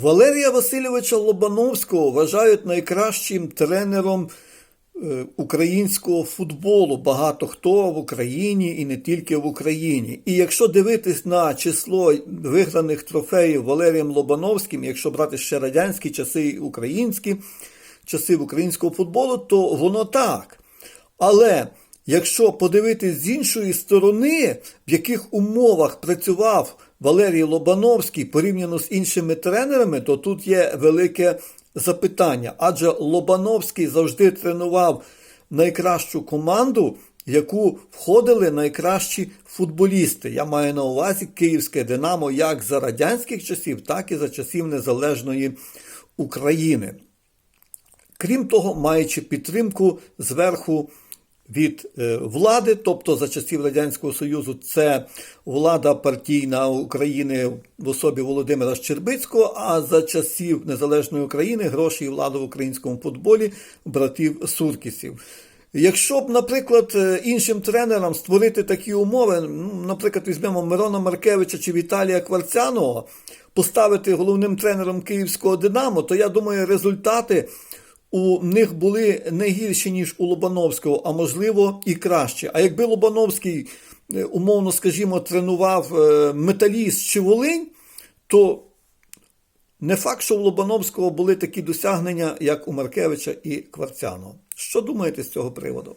Валерія Васильовича Лобановського вважають найкращим тренером е, українського футболу. Багато хто в Україні і не тільки в Україні. І якщо дивитись на число виграних трофеїв Валерієм Лобановським, якщо брати ще радянські часи українські часи українського футболу, то воно так. Але якщо подивитись з іншої сторони, в яких умовах працював Валерій Лобановський порівняно з іншими тренерами, то тут є велике запитання. Адже Лобановський завжди тренував найкращу команду, в яку входили найкращі футболісти. Я маю на увазі Київське Динамо як за радянських часів, так і за часів Незалежної України. Крім того, маючи підтримку зверху від е, влади, тобто за часів Радянського Союзу, це влада партійна України в особі Володимира Щербицького, а за часів Незалежної України гроші і влада в українському футболі братів Суркісів. Якщо б, наприклад, е, іншим тренерам створити такі умови, ну, наприклад, візьмемо Мирона Маркевича чи Віталія Кварцяного, поставити головним тренером київського Динамо, то я думаю, результати у них були не гірші, ніж у Лобановського, а можливо і краще. А якби Лобановський, е, умовно скажімо, тренував е, металіст чи Волинь, то не факт, що у Лобановського були такі досягнення, як у Маркевича і Кварцяного. Що думаєте з цього приводу?